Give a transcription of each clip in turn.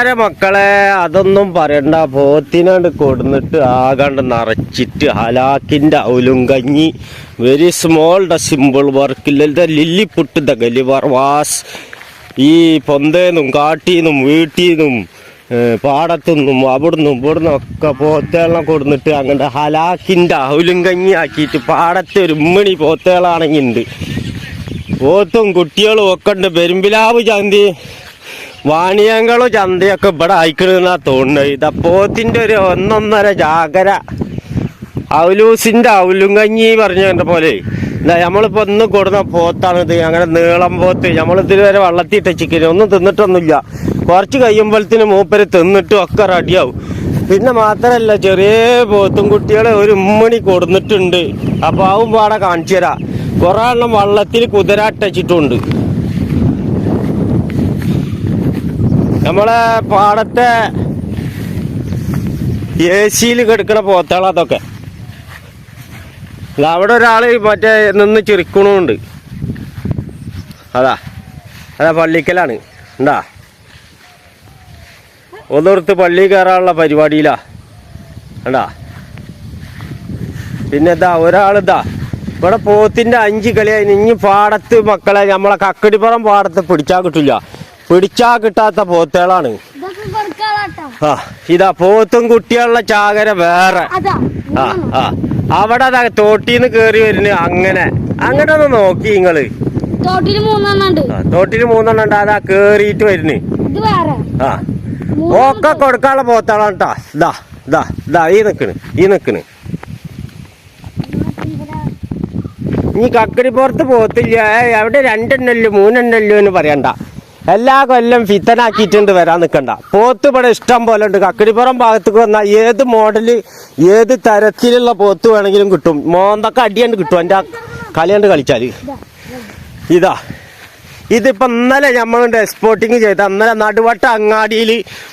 ആരെ മക്കളെ അതൊന്നും പറയണ്ട. പോത്തിനാണ്ട് കൊടുന്നിട്ട് ആകാണ്ട് നിറച്ചിട്ട് ഹലാക്കിന്റെ ഔലും കഞ്ഞി. Very small the simple work Lilly put the Gulliver was ഈ പൊന്തേന്നും കാട്ടീന്നും വീട്ടീന്നും പാടത്തുനിന്നും അവിടുന്ന് ഇവിടുന്ന് ഒക്കെ പോത്തേളം കൊടുന്നിട്ട് അങ്ങനെ ഹലാക്കിന്റെ ഔലും കഞ്ഞി ആക്കിയിട്ട് പാടത്തെ ഒരു ഉമ്മണി പോത്തേളാണെങ്കിൽ ഉണ്ട് പോത്തും കുട്ടികളും ഒക്കെ ഉണ്ട്. പെരുമ്പിലാവ് ചന്തി. വാണിയങ്ങളും ചന്തയൊക്കെ ഇവിടെ അയക്കണെന്നാ തോന്നുന്നത്. പോത്തിന്റെ ഒരു ഒന്നൊന്നര ജാഗര ഔലൂസിന്റെ ഔലും കഞ്ഞി പറഞ്ഞ പോലെ. എന്താ നമ്മളിപ്പോ ഒന്ന് കൊടുന്ന പോത്താണിത്. അങ്ങനെ നീളം പോത്ത്. നമ്മൾ ഇതുവരെ വെള്ളത്തിൽ ചിക്കൻ ഒന്നും തിന്നിട്ടൊന്നുമില്ല. കുറച്ച് കഴിയുമ്പോഴത്തിന് മൂപ്പര് തിന്നിട്ടും ഒക്കെ റെഡിയാവും. പിന്നെ മാത്രല്ല ചെറിയ പോത്തും കുട്ടികളെ ഒരു ഉമ്മണി കൊടുന്നിട്ടുണ്ട്. അപ്പോൾ ആവും പാടെ കാണിച്ചു തരാം കുറെ എണ്ണം വള്ളത്തിൽ കുതിര നമ്മളെ പാടത്തെ എ സിയിൽ കിടക്കുന്ന പോത്തകൾ അതൊക്കെ അവിടെ ഒരാൾ മറ്റേ നിന്ന് ചിരിക്കണുണ്ട്. അതാ അതാ പള്ളിക്കലാണ്. ഉണ്ടാ ഒന്നിടത്ത് പള്ളി കയറാനുള്ള പരിപാടിയിലാ. കണ്ടാ പിന്നെ ഇതാ ഒരാളിതാ ഇവിടെ പോത്തിന്റെ അഞ്ച് കളിയായി. ഇനി പാടത്ത് മക്കളെ നമ്മളെ കക്കടിപ്പുറം പാടത്ത് പിടിച്ചാ കിട്ടില്ല പിടിച്ചാ കിട്ടാത്ത ആ ഇതാ പോത്തും കുട്ടികളുടെ ചാകര വേറെ. അതാ ആ ആ. അവിടെ അതാ തോട്ടീന്ന് കേറി വരുന്നു അങ്ങനെ. അങ്ങനെ ഒന്ന് നോക്കി നിങ്ങൾ തോട്ടിൽ മൂന്നെണ്ണം ഉണ്ട്. അതാ കേറിയിട്ട് വരുന്നു. ആ. ഒക്കെ കൊടുക്കാനുള്ള പോത്താളാണ് കേട്ടാ ഇതാ ഇതാ ഇതാ ഈ നിക്കണ് ഈ നിക്കണ്. നീ കക്കടിപ്പുറത്ത് പോത്തില്ല. എവിടെ രണ്ടെണ്ണല്ലോ മൂന്നെണ്ണല്ലോ എന്ന് പറയണ്ട. എല്ലാ കൊല്ലം ഫിത്തനാക്കിയിട്ടുണ്ട് വരാൻ നിൽക്കണ്ട പോത്ത് ഇവിടെ ഇഷ്ടം പോലെ ഉണ്ട്. കക്കടിപ്പുറം ഭാഗത്തേക്ക് വന്നാൽ ഏത് മോഡൽ ഏത് തരത്തിലുള്ള പോത്ത് വേണമെങ്കിലും കിട്ടും. മോന്തൊക്കെ അടിയാണ്ട് കിട്ടും. എന്റെ കളിയാണ്ട് കളിച്ചാൽ ഇതാ. ഇതിപ്പോ ഇന്നലെ നമ്മളുണ്ട് എക്സ്പോർട്ടിങ് ചെയ്ത ഇന്നലെ നടുവട്ട അങ്ങാടിയിൽ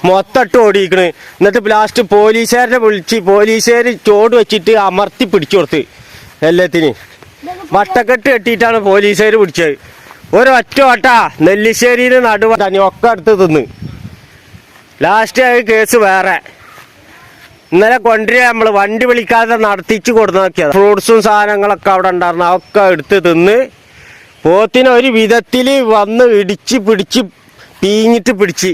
മൊത്തട്ട് ഓടിയിരിക്കണ്. എന്നിട്ട് ലാസ്റ്റ് പോലീസുകാരനെ വിളിച്ച് പോലീസുകാർ ചോട് വെച്ചിട്ട് അമർത്തി പിടിച്ചു കൊടുത്ത്. എല്ലാത്തിനും വട്ടക്കെട്ട് കെട്ടിയിട്ടാണ് പോലീസുകാർ പിടിച്ചത്. ഒരൊറ്റ വട്ട നെല്ലിശ്ശേരിയിൽ നടുവട്ട ഒക്കെ അടുത്ത് തിന്ന്. ലാസ്റ്റ് ആയി കേസ് വേറെ. ഇന്നലെ കൊണ്ടുവരിക നമ്മൾ വണ്ടി വിളിക്കാതെ നടത്തിച്ചു കൊടുത്തു ഫ്രൂട്ട്സും സാധനങ്ങളൊക്കെ അവിടെ ഉണ്ടായിരുന്നു അതൊക്കെ എടുത്ത് തിന്ന്. പോത്തിന് ഒരു വിധത്തിൽ വന്ന് ഇടിച്ച് പിടിച്ച് പീഞ്ഞിട്ട് പിടിച്ച്.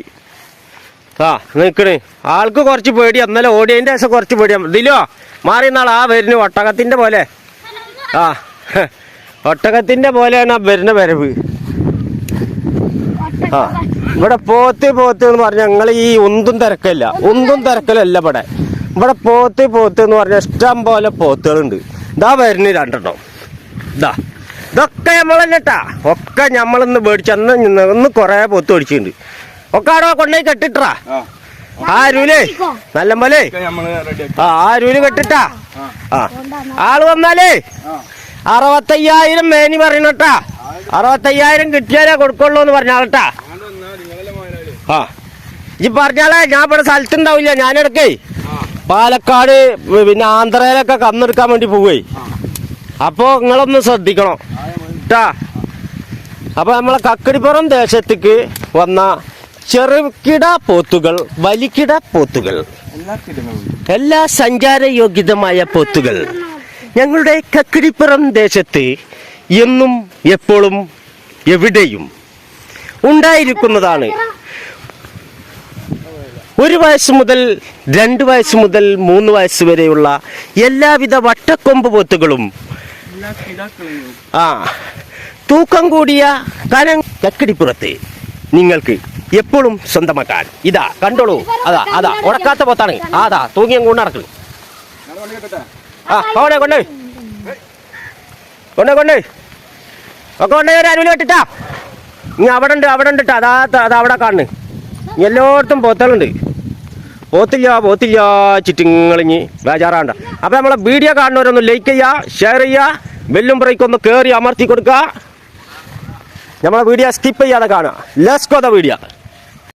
ആ നിൽക്കണ്. ആൾക്ക് കുറച്ച് പേടി ഇന്നലെ ഓടിയതിന്റെ ശേഷം കുറച്ച് പേടിയാ. ഇതിലോ മാറി നാൾ ആ വരുന്നു ഒട്ടകത്തിന്റെ പോലെ. ആ ഒട്ടകത്തിന്റെ പോലെയാണ് വരുന്ന വരവ്. ആ ഇവിടെ പോത്ത് പോത്ത് എന്ന് പറഞ്ഞാൽ ഞങ്ങൾ ഈ ഒന്നും തിരക്കല്ല ഒന്നും തിരക്കലല്ല ഇവിടെ. ഇവിടെ പോത്ത് പോത്ത് എന്ന് പറഞ്ഞാൽ ഇഷ്ടം പോലെ പോത്തുകളുണ്ട്. ഇതാ വരുന്ന രണ്ടെണ്ണം. ഇതാ ഇതൊക്കെ നമ്മളല്ലട്ടാ ഒക്കെ നമ്മളിന്ന് മേടിച്ച് അന്ന് ഇന്ന് കുറെ പോത്ത് മേടിച്ചിട്ടുണ്ട്. ഒക്കെ അവിടെ കൊണ്ടുപോയി കെട്ടിട്ടാ. ആ. അരുവിലേ നല്ല പോലെ. ആ ആരൂൽ കെട്ടിട്ടാ. ആ ആൾ വന്നാലേ. അറുപത്തയ്യായിരം മേനി പറയണട്ടാ. അറുപത്തയ്യായിരം കിട്ടിയാലേ കൊടുക്കുള്ളൂ എന്ന് പറഞ്ഞാളട്ടാ ആ. ഈ പറഞ്ഞാലേ ഞാൻ ഇവിടെ സ്ഥലത്തുണ്ടാവില്ല. ഞാനെടുക്കേ പാലക്കാട് പിന്നെ ആന്ധ്രയിലൊക്കെ കന്നെടുക്കാൻ വേണ്ടി പോവേ. അപ്പോ നിങ്ങളൊന്ന് ശ്രദ്ധിക്കണം. കേട്ടാ അപ്പൊ നമ്മളെ കക്കടിപ്പുറം ദേശത്തേക്ക് വന്ന ചെറുകിട പോത്തുകൾ വലിക്കിട പോത്തുകൾ. എല്ലാ സഞ്ചാര എല്ലാ സഞ്ചാരയോഗ്യതമായ പോത്തുകൾ. ഞങ്ങളുടെ കക്കിടിപ്പുറം ദേശത്ത് എന്നും എപ്പോഴും എവിടെയും ഉണ്ടായിരിക്കുന്നതാണ്. ഒരു വയസ്സ് മുതൽ രണ്ട് വയസ്സ് മുതൽ മൂന്ന് വയസ്സ് വരെയുള്ള എല്ലാവിധ വട്ടക്കൊമ്പ് പോത്തുകളും ആ തൂക്കം കൂടിയ കനം കക്കിടിപ്പുറത്ത് നിങ്ങൾക്ക് എപ്പോഴും സ്വന്തമാക്കാൻ. ഇതാ കണ്ടോളൂ. അതാ അതാ ഉടക്കാത്ത പോത്താണ്. അതാ തൂങ്ങിയും കൊണ്ട് നടക്കുന്നു ആ കൊണ്ടേ കൊണ്ടേ. കൊണ്ടേ കൊണ്ടേ. ഒക്കെ കൊണ്ടേ ഒരു അരുവിൽ വെട്ടിട്ടാ. ഇനി അവിടെ ഉണ്ട് അവിടെ ഉണ്ട്. അതാ അത് അവിടെ ഇനി എല്ലായിടത്തും പോത്തലുണ്ട് പോത്തില്ല പോത്തില്ല ചിറ്റിങ്ങളിഞ്ഞ് ബേജാറാണ്ട അപ്പൊ നമ്മളെ വീഡിയോ കാണുന്നവരൊന്ന് ലൈക്ക് ചെയ്യുക ഷെയർ ചെയ്യുക വെല്ലും ബ്രേക്ക് ഒന്ന് കയറി അമർത്തി കൊടുക്കുക നമ്മളെ വീഡിയോ സ്കിപ്പ് ചെയ്യാതെ കാണുക. Let's go the video